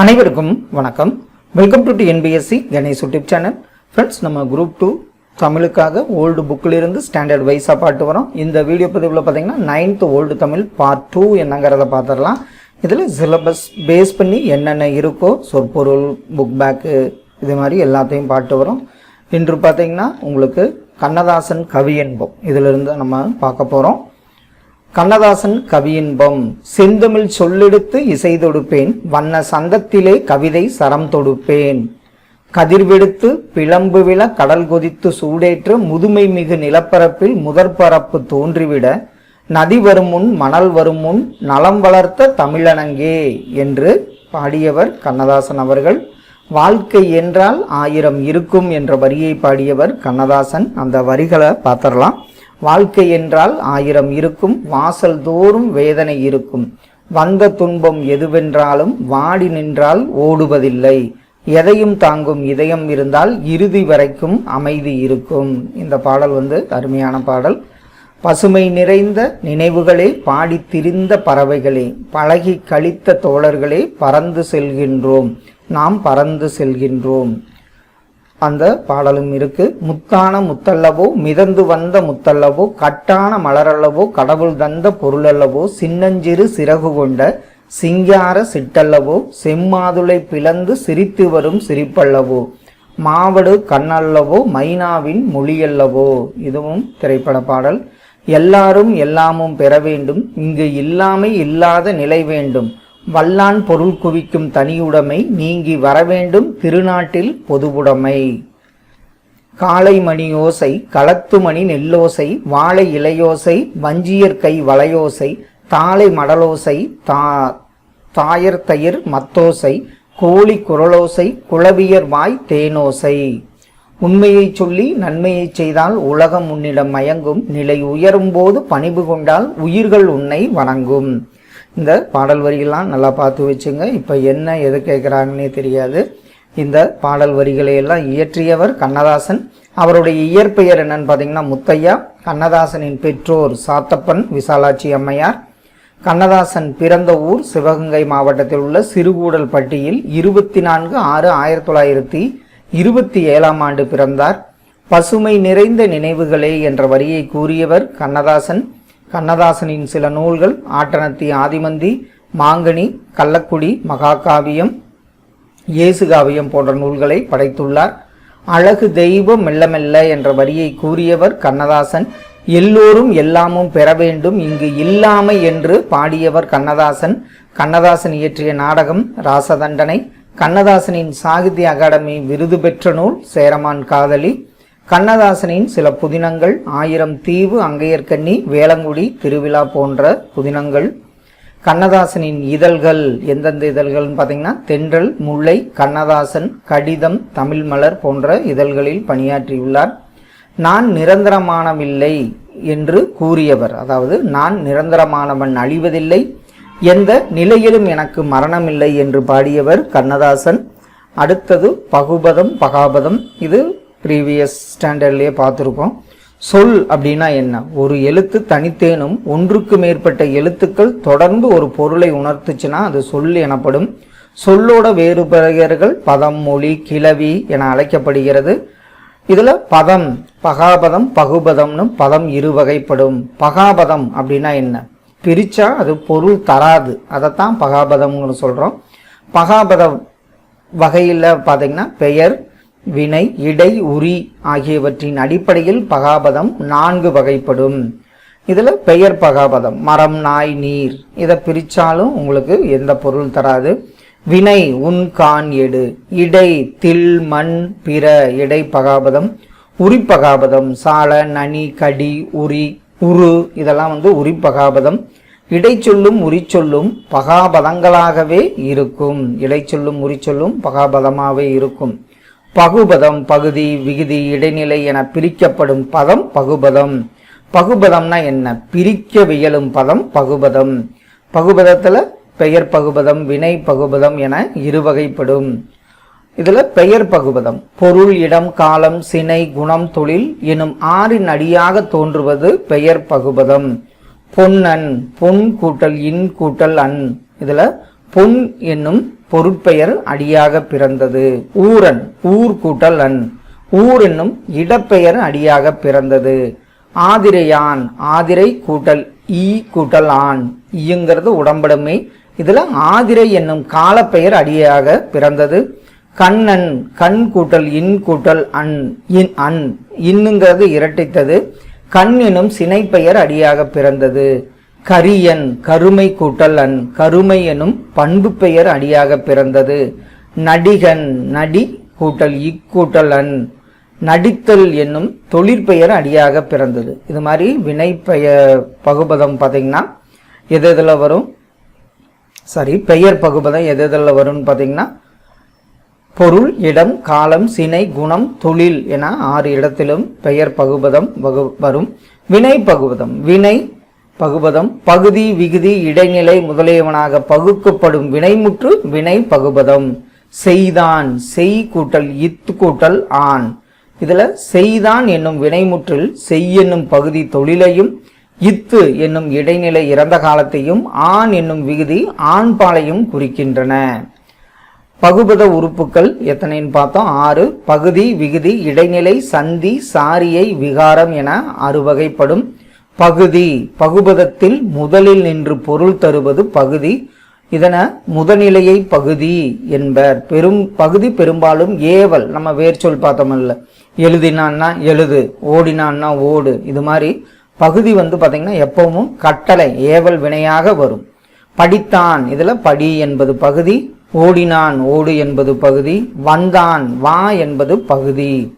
அனைவருக்கும் வணக்கம். Welcome to NPSC Ganesh YouTube channel friends நம்ம குரூப் டூ தமிழுக்காக ஓல்டு புக்கில் இருந்து ஸ்டாண்டர்ட் வைஸாக பாட்டு வரோம். இந்த வீடியோ பதிவில் பார்த்தீங்கன்னா ninth old Tamil part two என்னங்கிறத பார்த்துடலாம் இதில் சிலபஸ் பேஸ் பண்ணி என்னென்ன இருக்கோ சொற்பொருள் புக் பேக்கு இது மாதிரி எல்லாத்தையும் பாட்டு வரோம். இன்று பார்த்தீங்கன்னா உங்களுக்கு கண்ணதாசன் கவி என்போம். இதிலிருந்து நம்ம பார்க்க போகிறோம் கண்ணதாசன் கவியின்பம். செந்தமிழ் சொல்லெடுத்து இசை தொடுப்பேன். வண்ண சந்தத்திலே கவிதை சரம் தொடுப்பேன். கதிர்வெடுத்து பிளம்பு விழ கடல் கொதித்து சூடேற்று முதுமை மிகு நிலப்பரப்பில் முதற்பரப்பு தோன்றிவிட நதி வரும் முன் மணல் வரும் முன் நலம் வளர்த்த தமிழனங்கே என்று பாடியவர் கண்ணதாசன் அவர்கள். வாழ்க்கை என்றால் ஆயிரம் இருக்கும் என்ற வரியை பாடியவர் கண்ணதாசன். அந்த வரிகளை பார்த்துடலாம். வாழ்க்கை என்றால் ஆயிரம் இருக்கும் வாசல் தோறும் வேதனை இருக்கும். வந்த துன்பம் எதுவென்றாலும் வாடி நின்றால் ஓடுவதில்லை. எதையும் தாங்கும் இதயம் இருந்தால் இறுதி வரைக்கும் அமைதி இருக்கும். இந்த பாடல் வந்து அருமையான பாடல். பசுமை நிறைந்த நினைவுகளே பாடித் திரிந்த பறவைகளே பழகி கழித்த தோழர்களே பறந்து செல்கின்றோம். நாம் பறந்து செல்கின்றோம். அந்த பாடலும் இருக்கு. முத்தான முத்தல்லவோ மிதந்து வந்த முத்தல்லவோ கட்டான மலரல்லவோ கடவுள் தந்த பொருளல்லவோ சின்னஞ்சிறு சிறகு கொண்ட சிங்கார சிட்டல்லவோ செம்மாதுளை பிளந்து சிரித்து வரும் சிரிப்பல்லவோ மாவடு கண்ணல்லவோ மைனாவின் மொழியல்லவோ. இதுவும் திரைப்பட பாடல். எல்லாரும் எல்லாமும் பெற வேண்டும். இங்கு இல்லாமை இல்லாத நிலை வேண்டும். வல்லான் பொருள் குவிக்கும் தனியுடைமை நீங்கி வரவேண்டும் திருநாட்டில் பொதுவுடைமை காலை மணி ஓசை களத்து மணி நெல்லோசை வாழை இலையோசை வஞ்சியர் கை வளையோசை தாளை மடலோசை தா தாயர் தயிர் மத்தோசை கோழி குரலோசை குளவியர் வாய் தேனோசை. உண்மையை சொல்லி நன்மையை செய்தால் உலகம் உன்னிடம் மயங்கும் நிலை உயரும் போது பணிவு கொண்டால் உயிர்கள் உன்னை வணங்கும். இந்த பாடல் வரிகள்லாம் நல்லா பார்த்து வச்சுங்க. இப்போ என்ன எது கேட்குறாங்கன்னே தெரியாது. இந்த பாடல் வரிகளை எல்லாம் இயற்றியவர் கண்ணதாசன். அவருடைய இயற்பெயர் என்னன்னு பார்த்தீங்கன்னா முத்தையா. கண்ணதாசனின் பெற்றோர் சாத்தப்பன் விசாலாட்சி அம்மையார். கண்ணதாசன் பிறந்த ஊர் சிவகங்கை மாவட்டத்தில் உள்ள சிறுகூடல் பட்டியில் இருபத்தி நான்கு ஆறு ஆயிரத்தி தொள்ளாயிரத்தி இருபத்தி ஏழாம் ஆண்டு பிறந்தார். பசுமை நிறைந்த நினைவுகளே என்ற வரியை கூறியவர் கண்ணதாசன். கண்ணதாசனின் சில நூல்கள் ஆட்டனத்தி ஆதிமந்தி மாங்கனி கள்ளக்குடி மகாகாவியம் இயேசுகாவியம் போன்ற நூல்களை படைத்துள்ளார். அழகு தெய்வம் மெல்ல மெல்ல என்ற வரியை கூறியவர் கண்ணதாசன். எல்லோரும் எல்லாமும் பெற வேண்டும் இங்கு இல்லாமை என்று பாடியவர் கண்ணதாசன். கண்ணதாசன் இயற்றிய நாடகம் ராசதண்டனை. கண்ணதாசனின் சாகித்ய அகாடமி விருது பெற்ற நூல் சேரமான் காதலி. கண்ணதாசனின் சில புதினங்கள் ஆயிரம் தீவு அங்கையர்கண்ணி வேளங்குடி திருவிழா போன்ற புதினங்கள். கண்ணதாசனின் இதழ்கள் எந்தெந்த இதழ்கள்னு பார்த்தீங்கன்னா தென்றல் முல்லை கண்ணதாசன் கடிதம் தமிழ் மலர் போன்ற இதழ்களில் பணியாற்றியுள்ளார். நான் நிரந்தரமானவில்லை என்று கூறியவர். அதாவது நான் நிரந்தரமானவன் அழிவதில்லை. எந்த நிலையிலும் எனக்கு மரணமில்லை என்று பாடியவர் கண்ணதாசன். அடுத்தது பகுபதம் பகாபதம். இது ப்ரீவியஸ் ஸ்டாண்டர்ட்லேயே பார்த்துருக்கோம். சொல் அப்படின்னா என்ன? ஒரு எழுத்து தனித்தேனும் ஒன்றுக்கு மேற்பட்ட எழுத்துக்கள் தொடர்ந்து ஒரு பொருளை உணர்த்துச்சுன்னா அது சொல் எனப்படும். சொல்லோட வேறு பெயர்கள் பதம் மொழி கிளவி என அழைக்கப்படுகிறது. இதில் பதம் பகாபதம் பகுபதம்னு பதம் இரு வகைப்படும். பகாபதம் அப்படின்னா என்ன? பிரிச்சா அது பொருள் தராது. அதைத்தான் பகாபதம்னு சொல்கிறோம் பகாபதம் வகையில் பார்த்தீங்கன்னா பெயர் வினை இடை உரி ஆகியவற்றின் அடிப்படையில் பகாபதம் நான்கு வகைப்படும். இதில் பெயர் பகாபதம் மரம் நாய் நீர். இதை பிரித்தாலும் உங்களுக்கு எந்த பொருள் தராது. வினை உன் கான் எடு. இடை தில் மண் பிற இடை பகாபதம். உரிப்பகாபதம் சால நனி கடி உரி உரு. இதெல்லாம் வந்து உரிப்பகாபதம் இடைச்சொல்லும் உரிச்சொல்லும் பகாபதங்களாகவே இருக்கும். இடைச்சொல்லும் உரிச்சொல்லும் பகாபதமாகவே இருக்கும். பகுபதம் பகுதி விகுதி இடைநிலை என பிரிக்கப்படும் பதம் பகுபதம். பகுபதம்னா என்ன? பிரிக்க வியலும் பதம் பகுபதம். பகுபதத்தில் பெயர் பகுபதம் வினை பகுபதம் என இருவகைப்படும். இதில் பெயர் பகுபதம். பொருள் இடம் காலம் சினை குணம் தொழில் எனும் ஆறின் அடியாக தோன்றுவது பெயர் பகுபதம். பொன்னன் பொன் கூட்டல் இன் கூட்டல் அன். இதில் பொன் என்னும் பொருட்பெயர் அடியாக பிறந்தது. ஊரன் ஊர் கூட்டல் அன். ஊர் என்னும் இடப்பெயர் அடியாக பிறந்தது. ஆதிரையான் ஆதிரை கூட்டல் ஈ கூட்டல் ஆண். ஈங்கிறது உடம்படுமை. இதுல ஆதிரை என்னும் காலப்பெயர் அடியாக பிறந்தது. கண்ணன் கண் கூட்டல் இன் கூட்டல் அன் இன் அன். இன்னுங்கிறது இரட்டித்தது. கண் எனும் சினைப்பெயர் அடியாக பிறந்தது. கரியன் கருமை கூட்டல் அன் கருமை எனும் பண்பு பெயர் அடியாக பிறந்தது. நடிகன் நடி கூட்டல் இக்கூட்டல் அன் நடித்தல் என்னும் தொழிற்பெயர் அடியாக பிறந்தது. இது மாதிரி வினை பெயர் பகுபதம் பார்த்தீங்கன்னா எது எதில் வரும்? சாரி பெயர் பகுபதம் எது எதில் வரும்னு பார்த்தீங்கன்னா பொருள் இடம் காலம் சினை குணம் தொழில் என ஆறு இடத்திலும் பெயர் பகுபதம் வகு வரும். வினை பகுபதம். வினை பகுபதம் பகுதி விகுதி இடைநிலை முதலியவனாக பகுக்கப்படும் வினைமுற்று வினை பகுபதம். செய்தான் செய் கூட்டல் இத்து கூட்டல் ஆண் இதில் செய்தான் என்னும் வினைமுற்றில் செய் என்னும் பகுதி தொழிலையும் இத்து என்னும் இடைநிலை இறந்த காலத்தையும் ஆண் என்னும் விகுதி ஆண் பாலையும் குறிக்கின்றன. பகுபத உறுப்புகள் எத்தனைன்னு பார்த்தோம்? ஆறு. பகுதி விகுதி இடைநிலை சந்தி சாரியை விகாரம் என அறுவகைப்படும். பகுதி பகுபதத்தில் முதலில் நின்று பொருள் தருவது பகுதி. இதன முதநிலையை பகுதி என்பர். பெரும் பகுதி பெரும்பாலும் ஏவல். நம்ம வேர்ச்சொல் பார்த்தோம்ல எழுதினான்னா எழுது ஓடினான்னா ஓடு. இது மாதிரி பகுதி வந்து பார்த்திங்கன்னா எப்பவும் கட்டளை ஏவல் வினையாக வரும். படித்தான் இதில் படி என்பது பகுதி. ஓடினான் ஓடு என்பது பகுதி. வந்தான் வா என்பது பகுதி.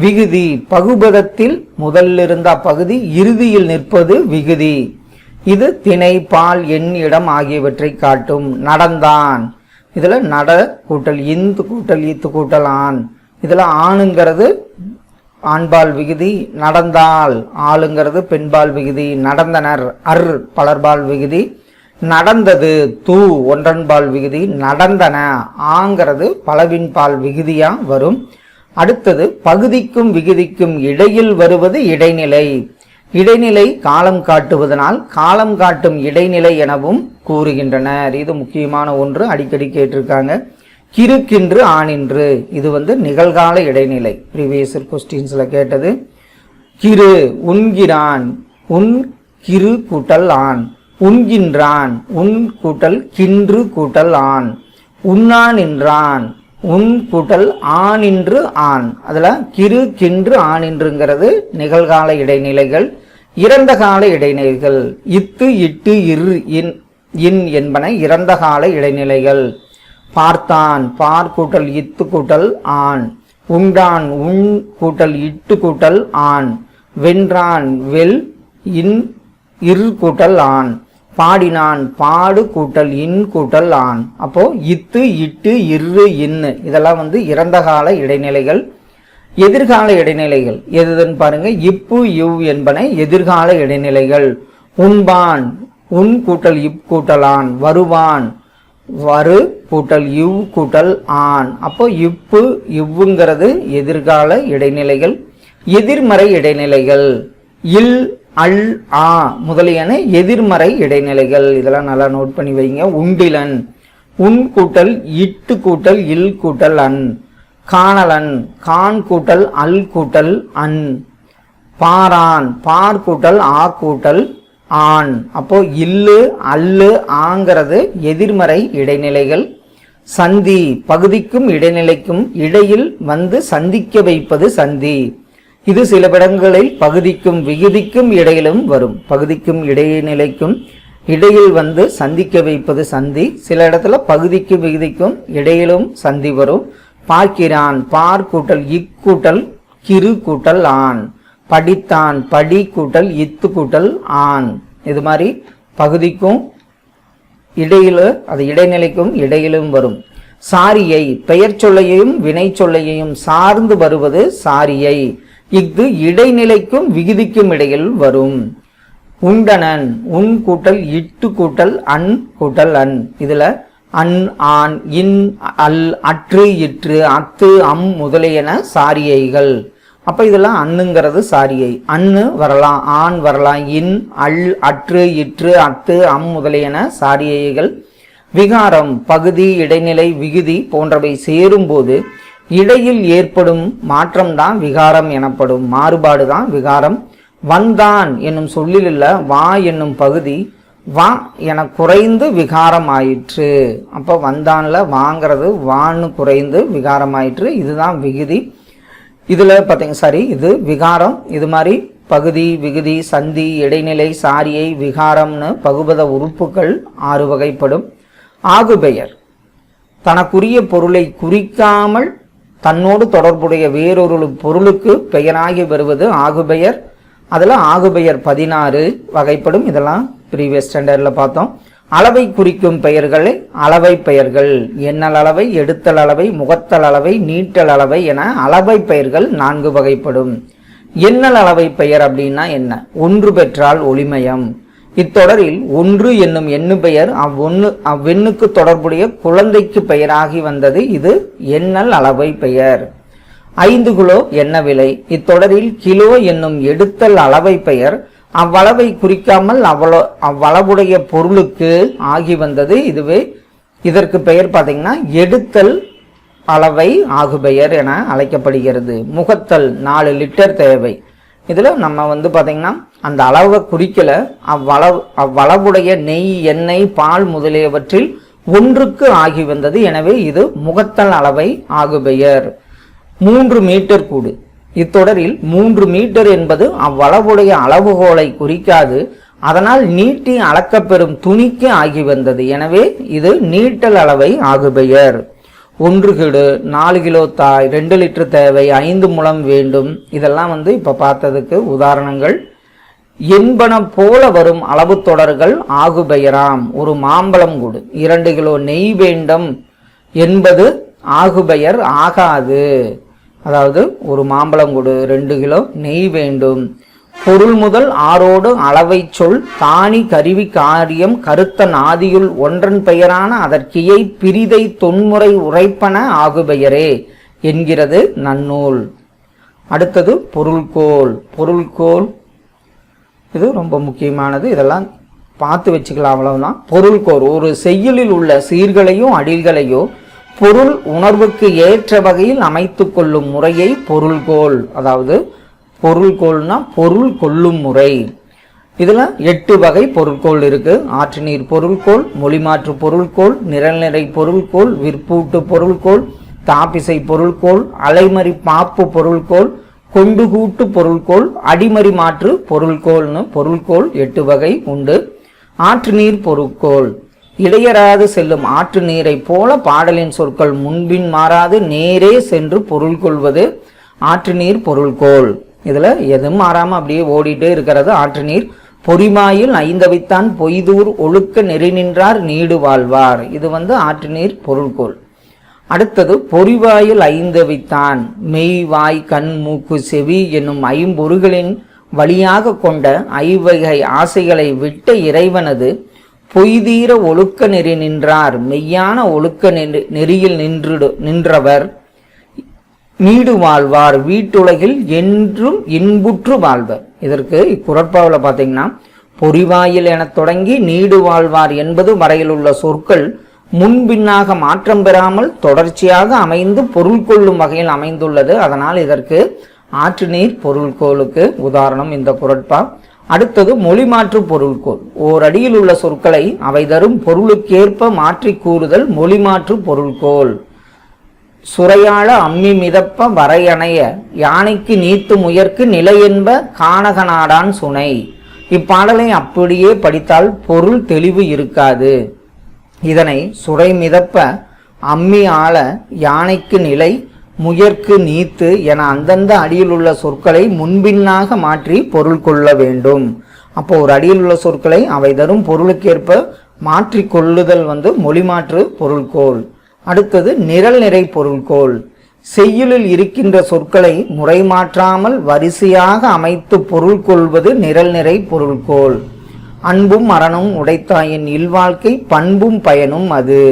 விகுதி பகுபதத்தில் முதலில் இருந்த பகுதி இறுதியில் நிற்பது விகுதி. இது திணை பால் எண் இடம் ஆகியவற்றை காட்டும் நடந்தான். இதுல நட கூட்டல் இந்து கூட்டல் இத்து கூட்டல் ஆண். இதுல ஆணுங்கிறது ஆண்பால் விகுதி நடந்தால் ஆளுங்கிறது பெண்பால் விகுதி நடந்தனர் அர் பலர்பால் விகுதி. நடந்தது தூ ஒன்றன்பால் விகுதி நடந்தன ஆங்கிறது பலவின்பால் விகுதியா வரும். அடுத்தது பகுதிக்கும் விகுதிக்கும் இடையில் வருவது இடைநிலை. இடைநிலை காலம் காட்டுவதனால் காலம் காட்டும் இடைநிலை எனவும் கூறுகின்றனர். இது முக்கியமான ஒன்று. அடிக்கடி கேட்டிருக்காங்க. கிறுக்கின்று ஆணின்று இது வந்து நிகழ்கால இடைநிலை. ப்ரீவியஸ் கொஸ்டின்ஸில் கேட்டது. கிரு உண்கிறான். உன் கிரு கூட்டல் ஆண் உண்கின்றான். உன் கூட்டல் கின்று கூட்டல் ஆண் உண்ணான் என்றான் உன் கூட்டல் ஆணின்று ஆண். அதில் கிரு கின்று ஆணின்றுங்கிறது நிகழ்கால இடைநிலைகள் இறந்த கால இடைநிலைகள். இத்து இட்டு இரு இன் இன் என்பன இறந்த கால இடைநிலைகள். பார்த்தான் பார் கூட்டல் இத்து கூட்டல் ஆண். உண்டான் உன் கூட்டல் இட்டு கூட்டல் ஆண். வென்றான் வெல் இன் இரு கூட்டல் ஆண். பாடினான் பாடு கூட்டல் இன் கூட்டல் ஆண் அப்போ இத்து இட்டு இரு இன்னு. இதெல்லாம் வந்து இறந்த கால இடைநிலைகள். எதிர்கால இடைநிலைகள். எதுன்னு பாருங்க. இப்பு இவ் என்பன எதிர்கால இடைநிலைகள். உண்பான் உன் கூட்டல் இப் கூட்டலான் வருவான் வரு கூட்டல் இவ் கூட்டல் ஆண் அப்போ இப்பு இவ்வுங்கிறது எதிர்கால இடைநிலைகள். எதிர்மறை இடைநிலைகள். இல் அல் ஆ முதலியன எதிர்மறை இடைநிலைகள். இதெல்லாம் நல்லா நோட் பண்ணி வைங்க. உண்டிலன். உன் கூட்டல் இட்டு கூட்டல் இல் கூட்டல் அன். காணலன். கான் கூட்டல் அல் கூட்டல் அன். பாரான். பார் கூட்டல் ஆ கூட்டல் ஆண். அப்போ இல்லு அல்லு ஆங்கிறது எதிர்மறை இடைநிலைகள். சந்தி. பகுதிக்கும் இடைநிலைக்கும் இடையில் வந்து சந்திக்க வைப்பது சந்தி. இது சில இடங்களில் பகுதிக்கும் விகுதிக்கும் இடையிலும் வரும். பகுதிக்கும் இடைநிலைக்கும் இடையில் வந்து சந்திக்க வைப்பது சந்தி. சில இடத்துல பகுதிக்கும் விகுதிக்கும் இடையிலும் சந்தி வரும். பார்க்கிறான் பார் கூட்டல் இக்கூட்டல் கிரு கூட்டல் ஆண். படித்தான் படி கூட்டல் இத்து கூட்டல் ஆண். இது மாதிரி பகுதிக்கும் இடையில அது இடைநிலைக்கும் இடையிலும் வரும். சாரியை பெயர் சொல்லையும் வினை சொல்லையையும் சார்ந்து வருவது சாரியை. இஃது இடைநிலைக்கும் விகுதிக்கும் இடையில் வரும். உண்டனன் உன் கூட்டல் இட்டு கூட்டல் அன் கூட்டல் அன். இதுல அன் ஆண் இன் அல் அற்று இற்று அத்து அம் முதலியன சாரியைகள். அப்ப இதெல்லாம் அண்ணுங்கிறது சாரியை. அன்னு வரலாம் ஆண் வரலாம் இன் அல் அற்று இற்று அத்து அம் முதலியன சாரியைகள். விகாரம் பகுதி இடைநிலை விகுதி போன்றவை சேரும்போது இடையில் ஏற்படும் மாற்றம்தான் விகாரம் எனப்படும். மாறுபாடு தான் விகாரம். வந்தான் என்னும் சொல்லிலுள்ள வா என்னும் பகுதி வா என குறைந்து விகாரம் ஆயிற்று அப்போ வந்தான்ல வாங்கிறது வான்னு குறைந்து விகாரம் ஆயிற்று இதுதான் விகுதி. இதில் பார்த்தீங்க சரி இது விகாரம். இது மாதிரி பகுதி விகுதி சந்தி இடைநிலை சாரியை விகாரம்னு பகுபத உறுப்புகள் ஆறு வகைப்படும். ஆகுபெயர். தனக்குரிய பொருளை குறிக்காமல் தன்னோடு தொடர்புடைய வேறொரு பொருளுக்கு பெயராகி வருவது ஆகுபெயர். அதில் ஆகுபெயர் பதினாறு வகைப்படும். இதெல்லாம் ப்ரீவியஸ் ஸ்டாண்டர்டில் பார்த்தோம். அளவை குறிக்கும் பெயர்களை அளவை பெயர்கள் எண்ணல் அளவை எடுத்தல் அளவை முகத்தல் அளவை நீட்டல் அளவை என அளவை பெயர்கள் நான்கு வகைப்படும். எண்ணல் அளவை பெயர் அப்படின்னா என்ன? ஒன்று பெற்றால் ஒளிமயம். இத்தொடரில் ஒன்று என்னும் எண்ணு பெயர் அவ்வொன்று அவ்வெண்ணுக்கு தொடர்புடைய குழந்தைக்கு பெயராகி வந்தது. இது எண்ணல் அளவை பெயர். ஐந்து கிலோ என்ன விலை. இத்தொடரில் கிலோ என்னும் எடுத்தல் அளவை பெயர். அவ்வளவை குறிக்காமல் அவ்வளோ அவ்வளவுடைய பொருளுக்கு ஆகி வந்தது. இதுவே இதற்கு பெயர் பார்த்தீங்கன்னா எடுத்தல் அளவை ஆகுபெயர் என அழைக்கப்படுகிறது. முகத்தல் நாலு லிட்டர் தேவை. இதில் நம்ம வந்து பார்த்திங்கன்னா அந்த அளவை குறிக்கல அவ்வளவு அவ்வளவுடைய நெய் எண்ணெய் பால் முதலியவற்றில் ஒன்றுக்கு ஆகி வந்தது. எனவே இது முகத்தல் அளவை ஆகுபெயர். மூன்று மீட்டர் கூடு. இத்தொடரில் மூன்று மீட்டர் என்பது அவ்வளவுடைய அளவுகோலை குறிக்காது. அதனால் நீட்டி அளக்கப்பெறும் துணிக்கு ஆகி வந்தது. எனவே இது நீட்டல் அளவை ஆகுபெயர். ஒன்று கிடு நாலு கிலோ தாய் ரெண்டு லிட்டர் தேவை ஐந்து முழம் வேண்டும். இதெல்லாம் வந்து இப்போ பார்த்ததுக்கு உதாரணங்கள். என்பன போல வரும் அளவு தொடர்கள் ஆகுபெயராம். ஒரு மாம்பழம் கொடு. இரண்டு கிலோ நெய் வேண்டும் என்பது ஆகுபெயர் ஆகாது. அதாவது ஒரு மாம்பழம் கொடு ரெண்டு கிலோ நெய் வேண்டும். பொருள் முதல் ஆரோடு அளவை சொல் தானி கருவி காரியம் கருத்த நாதியுள் ஒன்றன் பெயரான அதற்கியை பிரிதை தொன்முறை உரைப்பன ஆகுபெயரே என்கிறது நன்னூல். அடுத்தது பொருள்கோள். பொருள்கோள் இது ரொம்ப முக்கியமானது. இதெல்லாம் பார்த்து வச்சுக்கலாம் அவ்வளவுதான். பொருள்கோர் ஒரு செய்யுளில் உள்ள சீர்களையோ அடில்களையோ பொருள் உணர்வுக்கு ஏற்ற வகையில் அமைத்து கொள்ளும் முறையை பொருள்கோள் அதாவது பொருள்கோள்னா பொருள் கொள்ளும் முறை. இதில் எட்டு வகை பொருட்கோள் இருக்குது ஆற்று நீர் பொருள்கோள் மொழிமாற்று பொருள்கோள் நிரல்நிறை பொருள்கோள் விற்பூட்டு பொருள்கோள் தாப்பிசை பொருள்கோள் அலைமறி பாப்பு பொருள்கோள் கொண்டு கூட்டு பொருள்கோள் அடிமறி மாற்று பொருள்கோள்னு பொருள்கோள் எட்டு வகை உண்டு. ஆற்று நீர் பொருட்கோள். இடையராது செல்லும் ஆற்று நீரை போல பாடலின் சொற்கள் முன்பின் மாறாது நேரே சென்று பொருள் கொள்வது ஆற்று நீர் பொருள்கோள். இதில் எதுவும் மாறாமல் அப்படியே ஓடிட்டே இருக்கிறது ஆற்று நீர் பொறிமாயில் ஐந்தவித்தான் பொய்தூர் ஒழுக்க நெறி நின்றார் நீடு வாழ்வார். இது வந்து ஆற்று நீர் பொருள்கோள். அடுத்தது பொறிவாயில் ஐந்தவித்தான் மெய் வாய் கண் மூக்கு செவி என்னும் ஐம்பொருகளின் வழியாக கொண்ட ஐவகை ஆசைகளை விட்ட இறைவனது பொய்தீர ஒழுக்க நெறி நின்றார். மெய்யான ஒழுக்க நெறி- நெறியில் நின்று நின்றவர். நீடு வாழ்வார் வீட்டுலகில் என்றும் இன்புற்று வாழ்வர். இதற்கு இக்குரட்பாவில் பார்த்தீங்கன்னா பொறிவாயில் எனத் தொடங்கி நீடு வாழ்வார் என்பது வரையில் உள்ள சொற்கள் முன்பின்னாக மாற்றம் பெறாமல் தொடர்ச்சியாக அமைந்து பொருள் கொள்ளும் வகையில் அமைந்துள்ளது. அதனால் இதற்கு ஆற்று நீர் பொருள்கோளுக்கு உதாரணம் இந்த குரட்பா அடுத்தது மொழி மாற்று பொருள்கோள். ஓரடியில் உள்ள சொற்களை அவை தரும் பொருளுக்கேற்ப மாற்றி கூறுதல் மொழி மாற்று பொருள்கோள். சுரையாழ அம்மி மிதப்ப வரையணைய யானைக்கு நீத்து முயற்கு நிலையென்ப கானகநாடான் சுனை. இப்பாடலை அப்படியே படித்தால் பொருள் தெளிவு இருக்காது. இதனை சுரை மிதப்ப அம்மி ஆள யானைக்கு நிலை முயற்கு நீத்து என அந்தந்த அடியில் உள்ள சொற்களை முன்பின்னாக மாற்றி பொருள் கொள்ள வேண்டும். அப்போ ஒரு அடியில் உள்ள சொற்களை அவை தரும் பொருளுக்கேற்ப மாற்றி கொள்ளுதல் வந்து மொழிமாற்று பொருள்கோள். அடுத்தது நிரல் நிறை பொருள்கோள். செய்யுளில் இருக்கின்ற சொற்களை முறை மாற்றாமல் வரிசையாக அமைத்து பொருள் கொள்வது நிரல் நிறை பொருள்கோள். அன்பும் மரணம் உடைத்தாயின் இல்வாழ்க்கை பண்பும் பயனும் அது.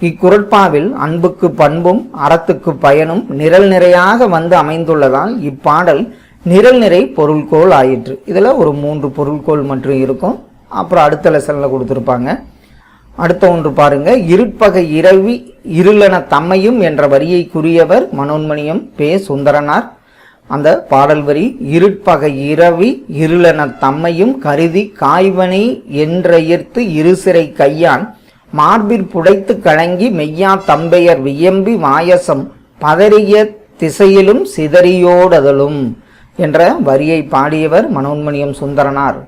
இக்குரட்பாவில் அன்புக்கு பண்பும் அறத்துக்கு பயனும் நிரல் நிறையாக வந்து அமைந்துள்ளதால் இப்பாடல் நிரல் நிறை பொருள்கோள் ஆயிற்று. இதில் ஒரு மூன்று பொருள்கோள் மட்டும் இருக்கும். அப்புறம் அடுத்த லெசனில் கொடுத்துருப்பாங்க. அடுத்த ஒன்று பாருங்க. இருட்பகை இரவி இருளன தம்மையும் என்ற வரியை கூறியவர் மனோன்மணியம் பே சுந்தரனார். அந்த பாடல் வரி இருட்பகை இரவி இருளன தம்மையும் கருதி காய்வனை என்றெயிர்த்து இருசிறை கையான். மார்பிற் புடைத்து கலங்கி மெய்யா தம்பெயர் வியம்பி வாயசம் பதறிய திசையிலும் சிதறியோடதலும் என்ற வரியை பாடியவர் மனோன்மணியம் சுந்தரனார்.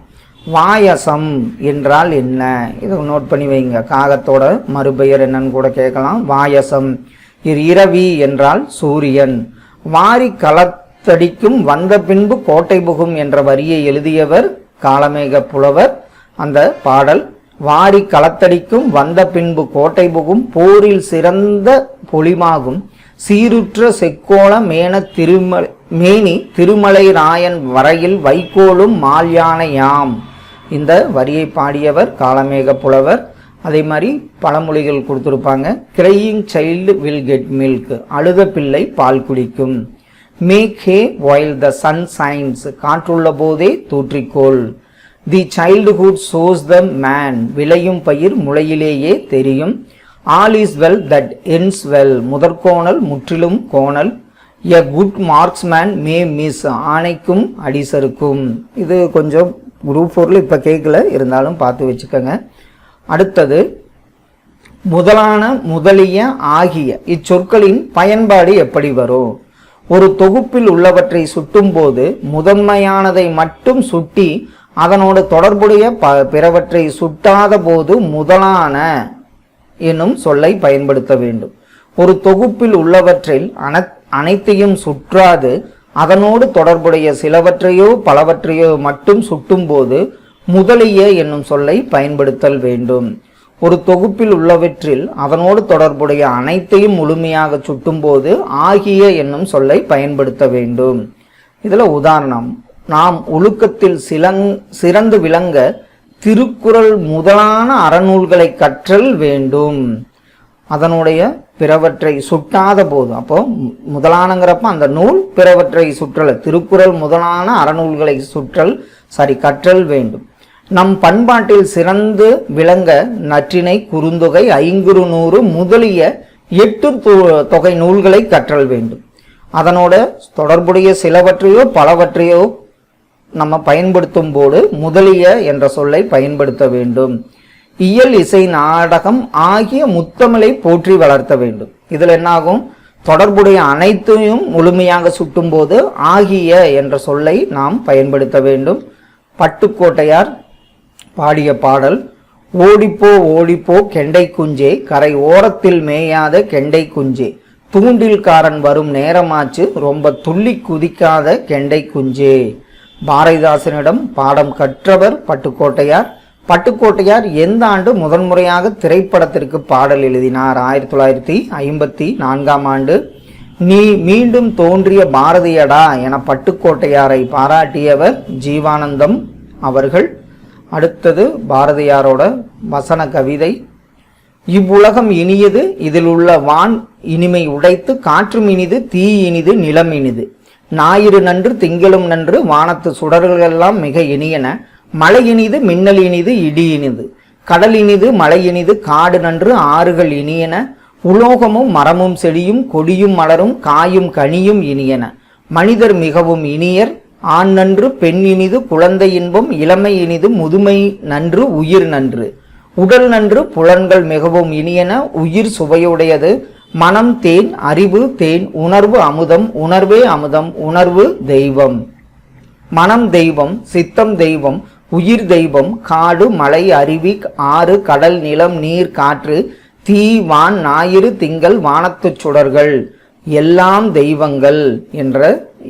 வாயசம் என்றால் என்ன? இதை நோட் பண்ணி வைங்க. காகத்தோட மறுபெயர் என்னன்னு கூட கேட்கலாம். வாயசம். இரவி என்றால் சூரியன். வாரி களத்தடிக்கும் வந்த பின்பு கோட்டை புகும் என்ற வரியை எழுதியவர் காலமேக புலவர். அந்த பாடல் வாரி களத்தடிக்கும் வந்த பின்பு கோட்டை புகும் போரில் சிறந்த பொலிமாகும். சீருற்ற செக்கோள மேன திருமலை மேனி திருமலை ராயன் வரையில் வைக்கோலும் மால்யானையாம் இந்த வரியை பாடியவர் காலமேக புலவர். அதே மாதிரி பழமொழிகள் கொடுத்துருப்பாங்க. Crying child will get milk அழுத பிள்ளை பால் குடிக்கும். Make hay while the sun shines காற்றுள்ள போதே தூற்றிக்கோள். The childhood shows the man விளையும் பயிர் முளையிலேயே தெரியும். All is well that ends well முதற்கோணல் முற்றிலும் கோணல். A good marksman may miss ஆணைக்கும் அடிசருக்கும் இது கொஞ்சம் குரூப் ஃபோரில் இப்போ கேட்கல இருந்தாலும் பார்த்து வச்சுக்கோங்க. அடுத்தது முதலான முதலிய ஆகிய இச்சொற்களின் பயன்பாடு எப்படி வரும்? ஒரு தொகுப்பில் உள்ளவற்றை சுட்டும்போது முதன்மையானதை மட்டும் சுட்டி அதனோடு தொடர்புடைய ப பிறவற்றை சுட்டாத போது முதலான என்னும் சொல்லை பயன்படுத்த வேண்டும். ஒரு தொகுப்பில் உள்ளவற்றில் அன அனைத்தையும் சுற்றாது அதனோடு தொடர்புடைய சிலவற்றையோ பலவற்றையோ மட்டும் சுட்டும்போது முதலிய என்னும் சொல்லை பயன்படுத்தல் வேண்டும். ஒரு தொகுப்பில் உள்ளவற்றில் அதனோடு தொடர்புடைய அனைத்தையும் முழுமையாக சுட்டும்போது ஆகிய என்னும் சொல்லை பயன்படுத்த வேண்டும். இதில் உதாரணம் நாம் ஒழுக்கத்தில் சிலங் சிறந்து விளங்க திருக்குறள் முதலான அறநூல்களை கற்றல் வேண்டும். அதனுடைய பிறவற்றை சுட்டாத போது அப்போ மு- முதலானங்கிறப்ப அந்த நூல் பிறவற்றை சுற்றல திருக்குறள் முதலான அறநூல்களை சுற்றல் சாரி கற்றல் வேண்டும். நம் பண்பாட்டில் சிறந்து விளங்க நற்றினை குறுந்தொகை ஐங்குறு நூறு முதலிய எட்டு தொ- தொகை நூல்களை கற்றல் வேண்டும். அதனோட தொடர்புடைய சிலவற்றையோ பலவற்றையோ நம்ம பயன்படுத்தும் போது முதலிய என்ற சொல்லை பயன்படுத்த வேண்டும். இயல் இசை நாடகம் ஆகிய முத்தமிழை போற்றி வளர்த்த வேண்டும். இதில் என்னாகும்? தொடர்புடைய அனைத்தையும் முழுமையாக சுட்டும்போது ஆகிய என்ற சொல்லை நாம் பயன்படுத்த வேண்டும். பட்டுக்கோட்டையார் பாடிய பாடல் ஓடிப்போ ஓடிப்போ கெண்டை குஞ்சே கரை ஓரத்தில் மேயாத கெண்டை குஞ்சே தூண்டில்காரன் வரும் நேரமாச்சு ரொம்ப துள்ளி குதிக்காத கெண்டை குஞ்சே. பாரதிதாசனிடம் பாடம் கற்றவர் பட்டுக்கோட்டையார். பட்டுக்கோட்டையார் எந்த ஆண்டு முதன்முறையாக திரைப்படத்திற்கு பாடல் எழுதினார்? ஆயிரத்தி தொள்ளாயிரத்தி ஐம்பத்தி நான்காம் ஆண்டு. நீ மீண்டும் தோன்றிய பாரதியடா என பட்டுக்கோட்டையாரை பாராட்டியவர் ஜீவானந்தம் அவர்கள். அடுத்தது பாரதியாரோட வசன கவிதை. இவ்வுலகம் இனியது இதில் உள்ள வான் இனிமை உடைத்து காற்றும் இனிது தீ இனிது நிலம் இனிது. ஞாயிறு நன்று திங்களும் நன்று வானத்து சுடர்களெல்லாம் மிக இனியன. மலை இனிது மின்னல் இனிது இடி இனிது கடல் இனிது மலை இனிது காடு நன்று ஆறுகள் இனியன. உலோகமும் மரமும் செடியும் கொடியும் மலரும் காயும் கனியும் இனியன. மனிதர் மிகவும் இனியர். ஆண் நன்று பெண் இனிது குழந்தை இன்பம் இளமை இனிது முதுமை நன்று உயிர் நன்று. உடல் நன்று புலன்கள் மிகவும் இனியன. உயிர் சுவையுடையது. மனம் தேன் அறிவு தேன் உணர்வு அமுதம் உணர்வே அமுதம் உணர்வு தெய்வம். மனம் தெய்வம் சித்தம் தெய்வம் உயிர் தெய்வம் காடு மலை அருவி ஆறு கடல் நிலம் நீர் காற்று தீ வான் ஞாயிறு திங்கள் வானத்துச் சுடர்கள். எல்லாம் தெய்வங்கள் என்ற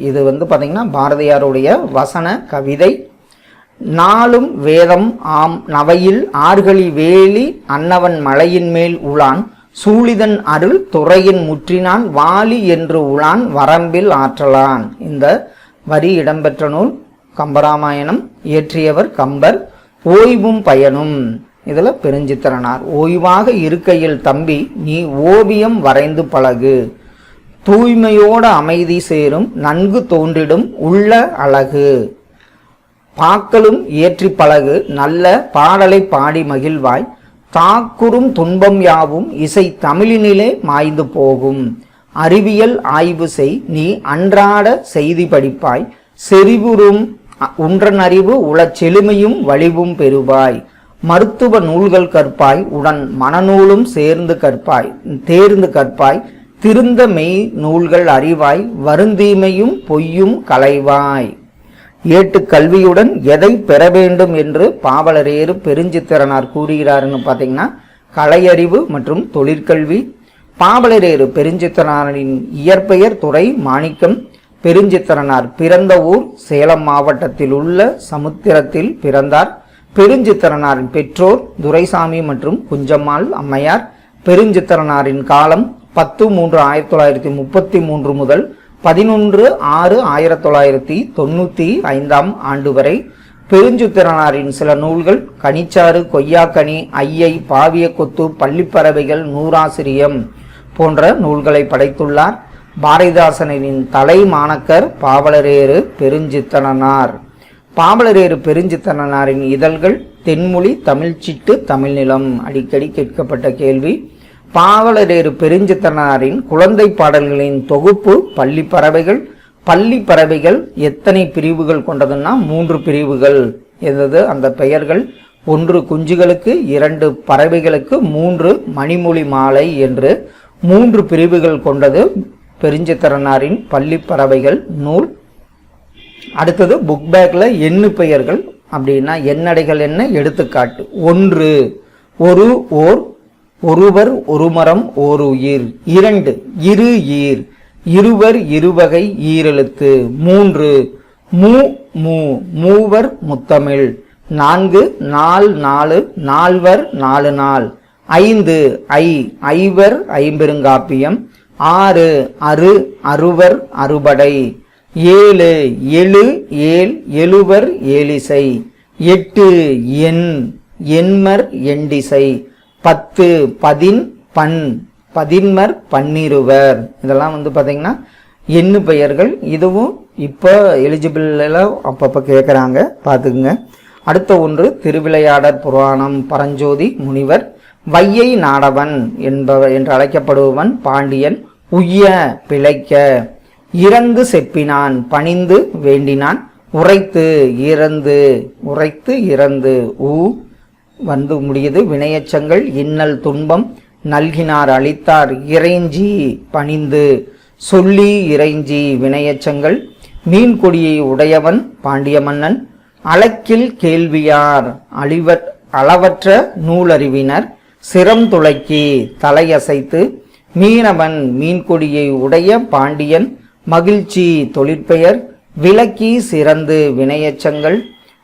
இது வந்து பார்த்தீங்கன்னா பாரதியாருடைய வசன கவிதை. நாளும் வேதம் ஆம் நவையில் ஆர்களி வேலி அன்னவன் மலையின் மேல் உளான் சூழிதன் அருள் துறையின் முற்றினான் வாலி என்று உளான் வரம்பில் ஆற்றலான். இந்த வரி இடம்பெற்ற நூல் கம்பராமாயணம் இயற்றியவர் கம்பர். ஓய்வும் பயனும். இதில் பெருஞ்சித்திரனார். ஓய்வாக இருக்கையில் தம்பி நீ ஓவியம் வரைந்து பழகு. தூய்மையோட அமைதி சேரும். நன்கு தோன்றிடும் உள்ள அழகு. பாக்களும் இயற்றி பழகு. நல்ல பாடலை பாடி மகிழ்வாய். தாக்குறும் துன்பம் யாவும் இசை தமிழினிலே மாய்ந்து போகும். அறிவியல் ஆய்வு செய். நீ அன்றாட செய்தி படிப்பாய். செறிவுறும் உன்றன் அறிவு உளச் செழுமையும் வலிவும் பெறுவாய். மருத்துவ நூல்கள் கற்பாய் உடன் மனநூலும் சேர்ந்து கற்பாய் தேர்ந்து கற்பாய் திருந்த மெய் நூல்கள் அறிவாய் வருந்தீமையும் பொய்யும் களைவாய். ஏட்டு கல்வியுடன் எதை பெற வேண்டும் என்று பாவலரேறு பெருஞ்சித்திரனார் கூறுகிறாருன்னு பார்த்தீங்கன்னா கலையறிவு மற்றும் தொழிற்கல்வி. பாவலரேறு பெருஞ்சித்திரனாரின் இயற்பெயர் துறை மாணிக்கம் பெருஞ்சித்திரனார் பிறந்த ஊர் சேலம் மாவட்டத்தில் உள்ள சமுத்திரத்தில் பிறந்தார். பெருஞ்சித்திரனாரின் பெற்றோர் துரைசாமி மற்றும் குஞ்சம்மாள் அம்மையார். பெருஞ்சித்திரனாரின் காலம் பத்து மூன்று ஆயிரத்தி தொள்ளாயிரத்தி முப்பத்தி மூன்று முதல் பதினொன்று ஆறு ஆயிரத்தி தொள்ளாயிரத்தி தொண்ணூற்றி ஐந்தாம் ஆண்டு வரை பெருஞ்சித்திரனாரின் சில நூல்கள் கனிச்சாறு கொய்யாக்கனி ஐயை பாவிய கொத்து பள்ளிப்பறவைகள் நூறாசிரியம் போன்ற நூல்களை படைத்துள்ளார். பாரதிதாசனின் தலை மாணக்கர் பாவலரேறு பெருஞ்சித்தனார் பாவலரேறு பெருஞ்சித்தனனாரின் இதழ்கள் தென்மொழி தமிழ்ச்சிட்டு தமிழ்நிலம் அடிக்கடி கேட்கப்பட்ட கேள்வி. பாவலரேறு பெருஞ்சித்தனாரின் குழந்தை பாடல்களின் தொகுப்பு பள்ளி பறவைகள். பள்ளி பறவைகள் எத்தனை பிரிவுகள் கொண்டதுன்னா மூன்று பிரிவுகள். எது அந்த பெயர்கள் ஒன்று குஞ்சுகளுக்கு இரண்டு பறவைகளுக்கு மூன்று மணிமொழி மாலை என்று மூன்று பிரிவுகள் கொண்டது. பெருஞ்சித்திரனாரின் பள்ளி பறவைகள் நூல். அடுத்தது புக் பேக்கில் எண்ணு பெயர்கள். அப்படின்னா எண்ணடைகள் என்ன? எடுத்துக்காட்டு. ஒன்று ஒரு ஓர் ஒருவர் ஒரு மரம் ஓர் உயிர். இரண்டு இரு ஈர். இருவர் இருவகை ஈரெழுத்து. மூன்று மூ மூ மூவர் முத்தமிழ். நான்கு நால் நாலு நால்வர் நாலு நாள். ஐந்து ஐ ஐவர் ஐம்பெருங்காப்பியம். ஆறு அரு அறுவர் அறுபடை. ஏழு எழு ஏழ் எழுவர் ஏழிசை. எட்டு எண் எண்மர் எண்டிசை. பத்து பதின் பண் பதின்மர் பன்னிருவர். இதெல்லாம் வந்து பார்த்தீங்கன்னா எண்ணு பெயர்கள். இதுவும் இப்போ எலிஜிபிளில் அப்பப்போ கேட்குறாங்க பார்த்துக்குங்க அடுத்த ஒன்று திருவிளையாடற் புராணம். பரஞ்சோதி முனிவர் வையை நாடவன் என்பவர் என்று அழைக்கப்படுபவன் பாண்டியன். உய்ய பிழைக்க. இறந்து செப்பினான் பணிந்து வேண்டினான். உரைத்து இறந்து உரைத்து இறந்து. ஊ வந்து முடியுது. வினையச்சங்கள் இன்னல் துன்பம் நல்கினார் அளித்தார். இறைஞ்சி பணிந்து. சொல்லி இறைஞ்சி வினையச்சங்கள். மீன் கொடியை உடையவன் பாண்டிய மன்னன். அளக்கில் கேள்வியார் அழிவற் அளவற்ற நூலறிவினர். சிரம் துளக்கி தலையசைத்து. மீனவன் மீன்கொடியை உடைய பாண்டியன் மகிழ்ச்சி தொழிற்பெயர் விளக்கி சிறந்து வினையச்சங்கள்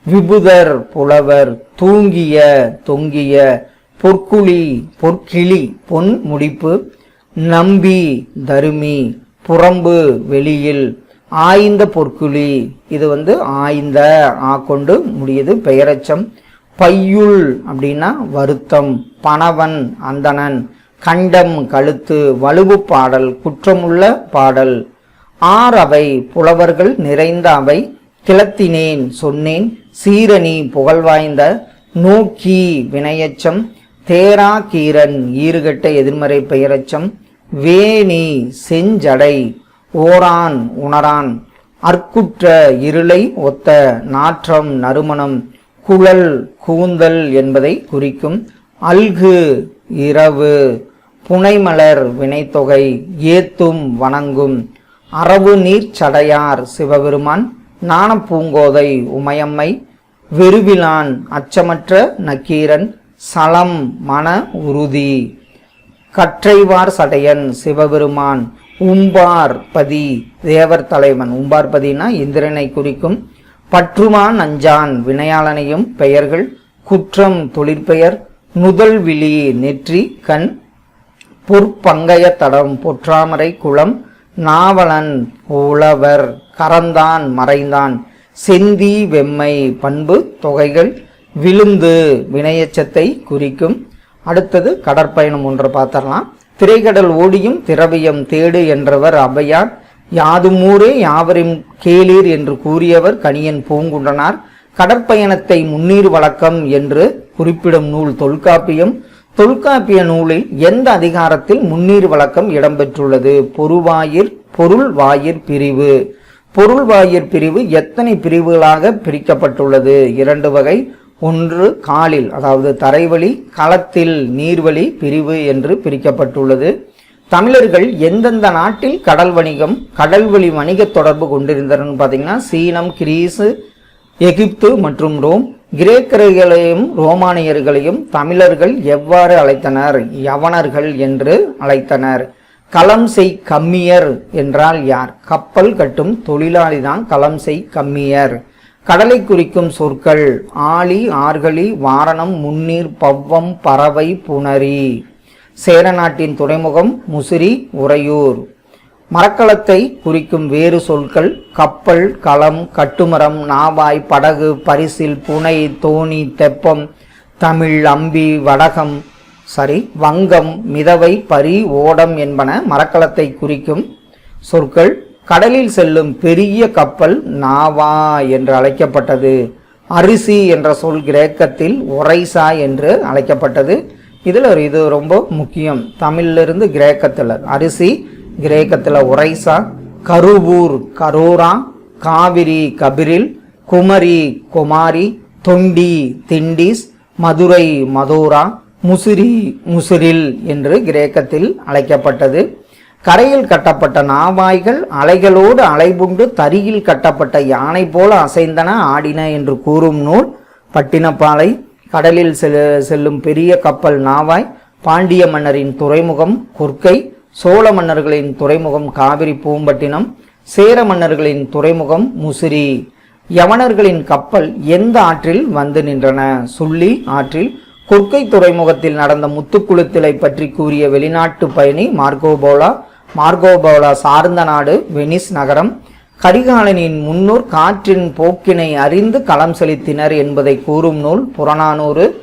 விபுதர் புலவர் தூங்கிய தொங்கிய பொற்குழி பொற்கிளி பொன் முடிப்பு நம்பி தருமி புறம்பு வெளியில் ஆய்ந்த பொற்குழி. இது வந்து ஆய்ந்த ஆ கொண்டு முடியுது பெயரச்சம். பையுள் அப்படின்னா வருத்தம் பணவன் அந்தணன் கண்டம் கழுத்து வலுவு பாடல் குற்றமுள்ள பாடல். ஆர் அவை புலவர்கள் நிறைந்த அவை. கிளத்தினேன் சொன்னேன் சீரணி புகழ்வாய்ந்த நோக்கி வினையச்சம் தேரா கீரன் ஈறுகட்ட எதிர்மறை பெயரச்சம். வேணி செஞ்சடை ஓரான் உணரான். அற்குற்ற இருளை ஒத்த நாற்றம் நறுமணம். குழல் கூந்தல் என்பதை குறிக்கும். அல்கு இரவு புனைமலர் வினைத்தொகை ஏத்தும் வணங்கும் அரவு நீர் சடையார் சிவபெருமான் ஞானப்பூங்கோதை உமையம்மை வெறுவிலான் அச்சமற்ற நக்கீரன் சலம் மன உறுதி. கற்றைவார் சடையன் சிவபெருமான் உம்பார்பதி தேவர் தலைவன். உம்பார்பதினா இந்திரனை குறிக்கும். பற்றுமான் அஞ்சான் வினையாளனையும் பெயர்கள். குற்றம் தொழிற்பெயர். நுதல்விழி நெற்றி கண். பொற்பங்கைய தடம் பொற்றாமரை குளம் நாவலன் உழவர் கரந்தான் மறைந்தான். செந்தி வெம்மை பண்பு தொகைகள் விழுந்து வினையச்சத்தை குறிக்கும். அடுத்தது கடற்பயணம் ஒன்று பார்த்தரலாம் திரைக்கடல் ஓடியும் திரவியம் தேடு என்றவர் அபையார். யாதுமூரே யாவரும் கேளீர் என்று கூறியவர் கணியன் பூங்குண்டனார் கடற்பயணத்தை முன்னீர் வழக்கம் என்று குறிப்பிடும் நூல் தொல்காப்பியம். தொல்காப்பிய நூலில் எந்த அதிகாரத்தில் முன்னீர் வழக்கம் இடம்பெற்றுள்ளது? பொருவாயிர் பொருள் வாயிற் பிரிவு. பொருள் வாயிற் பிரிவு எத்தனை பிரிவுகளாக பிரிக்கப்பட்டுள்ளது? இரண்டு வகை. ஒன்று காலில் அதாவது தரைவழி களத்தில் நீர்வழி பிரிவு என்று பிரிக்கப்பட்டுள்ளது. தமிழர்கள் எந்தெந்த நாட்டில் கடல் வணிகம் கடல்வழி வணிக தொடர்பு கொண்டிருந்தனர் பார்த்தீங்கன்னா சீனம் கிரீஸ் எகிப்து மற்றும் ரோம். கிரேக்கர்களையும் ரோமானியர்களையும் தமிழர்கள் எவ்வாறு அழைத்தனர்? யவனர்கள் என்று அழைத்தனர். களம் செய் கம்மியர் என்றால் யார்? கப்பல் கட்டும் தொழிலாளிதான் களம் செய் கம்மியர். கடலை குறிக்கும் சொற்கள் ஆழி ஆர்களி வாரணம் முன்னீர் பவ்வம் பறவை புணரி. சேரநாட்டின் துறைமுகம் முசிறி உறையூர். மரக்கலத்தை குறிக்கும் வேறு சொற்கள் கப்பல் களம் கட்டுமரம் நாவாய் படகு பரிசில் புனை தோணி தெப்பம் தமிழ் அம்பி வடகம் சரி வங்கம் மிதவை பரி ஓடம் என்பன மரக்கலத்தை குறிக்கும் சொற்கள். கடலில் செல்லும் பெரிய கப்பல் நாவா என்று அழைக்கப்பட்டது. அரிசி என்ற சொல் கிரேக்கத்தில் ஒரைசா என்று அழைக்கப்பட்டது. இதில் ஒரு இது ரொம்ப முக்கியம். தமிழிலிருந்து கிரேக்கத்தில் அரிசி கிரேக்கத்தில் ஒரைசா கருவூர் கரோரா காவிரி கபிரில் குமரி குமாரி தொண்டி திண்டிஸ் மதுரை மதோரா முசிறி முசிறில் என்று கிரேக்கத்தில் அழைக்கப்பட்டது. கரையில் கட்டப்பட்ட நாவாய்கள் அலைகளோடு அலைபுண்டு தரியில் கட்டப்பட்ட யானை போல அசைந்தன ஆடின என்று கூறும் நூல் பட்டினப்பாலை கடலில் செல்லும் பெரிய கப்பல் நாவாய் பாண்டிய மன்னரின் துறைமுகம் கொர்க்கை சோழ மன்னர்களின் துறைமுகம் காவிரி பூம்பட்டினம் சேர மன்னர்களின் துறைமுகம் முசிறி. யவனர்களின் கப்பல் எந்த ஆற்றில் வந்து நின்றன? சுள்ளி ஆற்றில். கொற்கை துறைமுகத்தில் நடந்த முத்துக்குழுத்திலை பற்றி கூறிய வெளிநாட்டு பயணி மார்கோபோலா மார்கோபோலா சார்ந்த நாடு வெனிஸ் நகரம். கரிகாலனின் முன்னூர் காற்றின் போக்கினை அறிந்து களம் செலுத்தினர் என்பதை கூறும் நூல் புறநானூறு.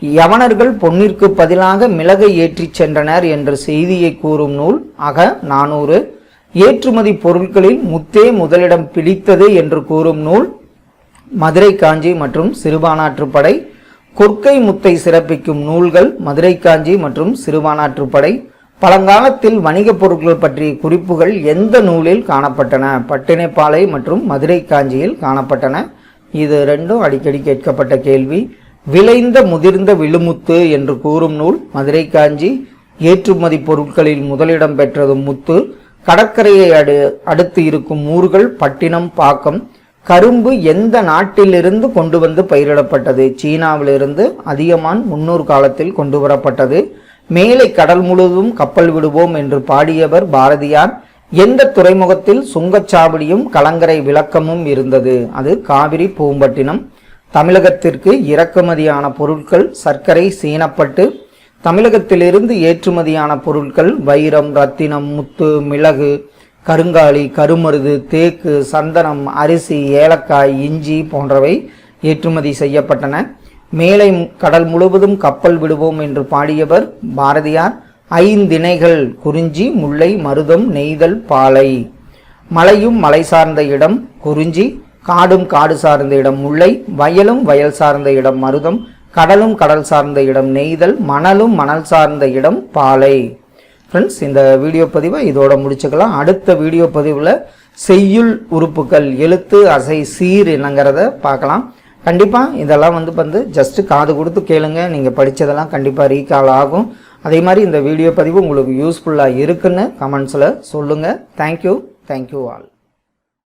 யவனர்கள் பொன்னிற்கு பதிலாக மிளகை ஏற்றிச் சென்றனர் என்ற செய்தியை கூறும் நூல் அக நானூறு. ஏற்றுமதி பொருட்களில் முத்தே முதலிடம் பிடித்தது என்று கூறும் நூல் மதுரை காஞ்சி மற்றும் சிறுபானாற்றுப்படை கொற்கை முத்தை சிறப்பிக்கும் நூல்கள் மதுரை காஞ்சி மற்றும் சிறுபானாற்றுப்படை பழங்காலத்தில் வணிகப் பொருட்கள் பற்றிய குறிப்புகள் எந்த நூலில் காணப்பட்டன? பட்டினைப்பாலை மற்றும் மதுரை காஞ்சியில் காணப்பட்டன. இது ரெண்டும் அடிக்கடி கேட்கப்பட்ட கேள்வி. விளைந்த முதிர்ந்த விழுமுத்து என்று கூறும் நூல் மதுரை காஞ்சி ஏற்றுமதி பொருட்களில் முதலிடம் பெற்றது முத்து. கடற்கரையை அடு அடுத்து இருக்கும் ஊர்கள் பட்டினம் பாக்கம். கரும்பு எந்த நாட்டிலிருந்து கொண்டு வந்து பயிரிடப்பட்டது? சீனாவிலிருந்து அதிகமான் முன்னூறு காலத்தில் கொண்டு வரப்பட்டது. மேலை கடல் முழுவதும் கப்பல் விடுவோம் என்று பாடியவர் பாரதியார். எந்த துறைமுகத்தில் சுங்கச்சாவடியும் கலங்கரை விளக்கமும் இருந்தது? அது காவிரி பூம்பட்டினம். தமிழகத்திற்கு இறக்குமதியான பொருட்கள் சர்க்கரை சீனப்பட்டு தமிழகத்திலிருந்து ஏற்றுமதியான பொருட்கள் வைரம் ரத்தினம் முத்து மிளகு கருங்காலி கருமருது தேக்கு சந்தனம் அரிசி ஏலக்காய் இஞ்சி போன்றவை ஏற்றுமதி செய்யப்பட்டன. மேலை கடல் முழுவதும் கப்பல் விடுவோம் என்று பாடியவர் பாரதியார். ஐந்திணைகள் குறிஞ்சி முல்லை மருதம் நெய்தல் பாலை. மலையும் மலை சார்ந்த இடம் குறிஞ்சி. காடும் காடு சார்ந்த இடம் முல்லை வயலும் வயல் சார்ந்த இடம் மருதம் கடலும் கடல் சார்ந்த இடம் நெய்தல் மணலும் மணல் சார்ந்த இடம் பாலை. ஃப்ரெண்ட்ஸ் இந்த வீடியோ பதிவை இதோட முடிச்சுக்கலாம். அடுத்த வீடியோ பதிவில் செய்யுள் உறுப்புகள் எழுத்து அசை சீர் என்னங்கிறத பார்க்கலாம். கண்டிப்பாக இதெல்லாம் வந்து வந்து ஜஸ்ட்டு காது கொடுத்து கேளுங்க. நீங்கள் படித்ததெல்லாம் கண்டிப்பாக ரீகால் ஆகும். அதே மாதிரி இந்த வீடியோ பதிவு உங்களுக்கு யூஸ்ஃபுல்லாக இருக்குன்னு கமெண்ட்ஸில் சொல்லுங்கள் தேங்க்யூ தேங்க்யூ ஆல்